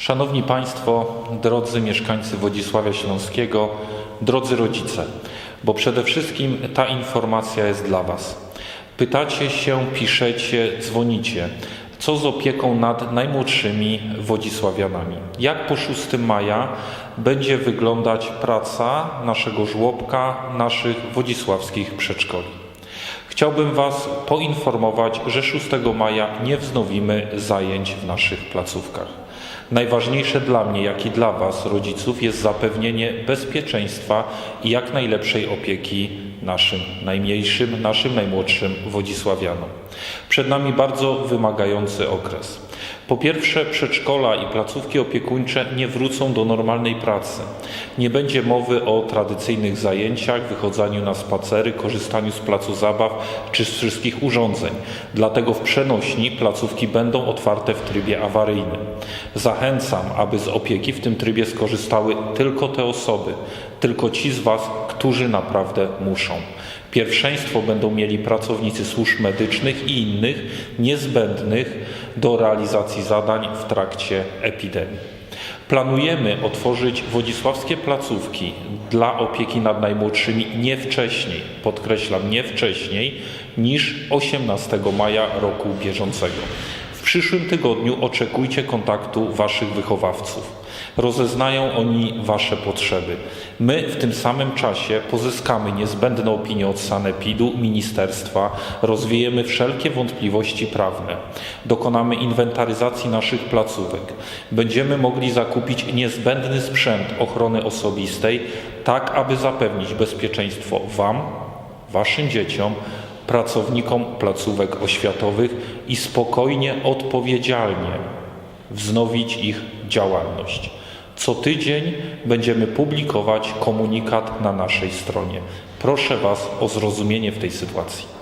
Szanowni Państwo, drodzy mieszkańcy Wodzisławia Śląskiego, drodzy rodzice, bo przede wszystkim ta informacja jest dla Was. Pytacie się, piszecie, dzwonicie. Co z opieką nad najmłodszymi Wodzisławianami? Jak po 6 maja będzie wyglądać praca naszego żłobka, naszych wodzisławskich przedszkoli? Chciałbym Was poinformować, że 6 maja nie wznowimy zajęć w naszych placówkach. Najważniejsze dla mnie, jak i dla Was, rodziców, jest zapewnienie bezpieczeństwa i jak najlepszej opieki naszym najmniejszym, naszym najmłodszym Wodzisławianom. Przed nami bardzo wymagający okres. Po pierwsze, przedszkola i placówki opiekuńcze nie wrócą do normalnej pracy. Nie będzie mowy o tradycyjnych zajęciach, wychodzeniu na spacery, korzystaniu z placu zabaw czy z wszystkich urządzeń. Dlatego w przenośni placówki będą otwarte w trybie awaryjnym. Zachęcam, aby z opieki w tym trybie skorzystały tylko te osoby, tylko ci z Was, którzy naprawdę muszą. Pierwszeństwo będą mieli pracownicy służb medycznych i innych niezbędnych do realizacji zadań w trakcie epidemii. Planujemy otworzyć wodzisławskie placówki dla opieki nad najmłodszymi nie wcześniej, podkreślam, nie wcześniej niż 18 maja roku bieżącego. Przyszłym tygodniu oczekujcie kontaktu Waszych wychowawców. Rozeznają oni Wasze potrzeby. My w tym samym czasie pozyskamy niezbędne opinie od Sanepidu, ministerstwa, rozwiejemy wszelkie wątpliwości prawne, dokonamy inwentaryzacji naszych placówek. Będziemy mogli zakupić niezbędny sprzęt ochrony osobistej, tak aby zapewnić bezpieczeństwo Wam, Waszym dzieciom, pracownikom placówek oświatowych i spokojnie, odpowiedzialnie wznowić ich działalność. Co tydzień będziemy publikować komunikat na naszej stronie. Proszę Was o zrozumienie w tej sytuacji.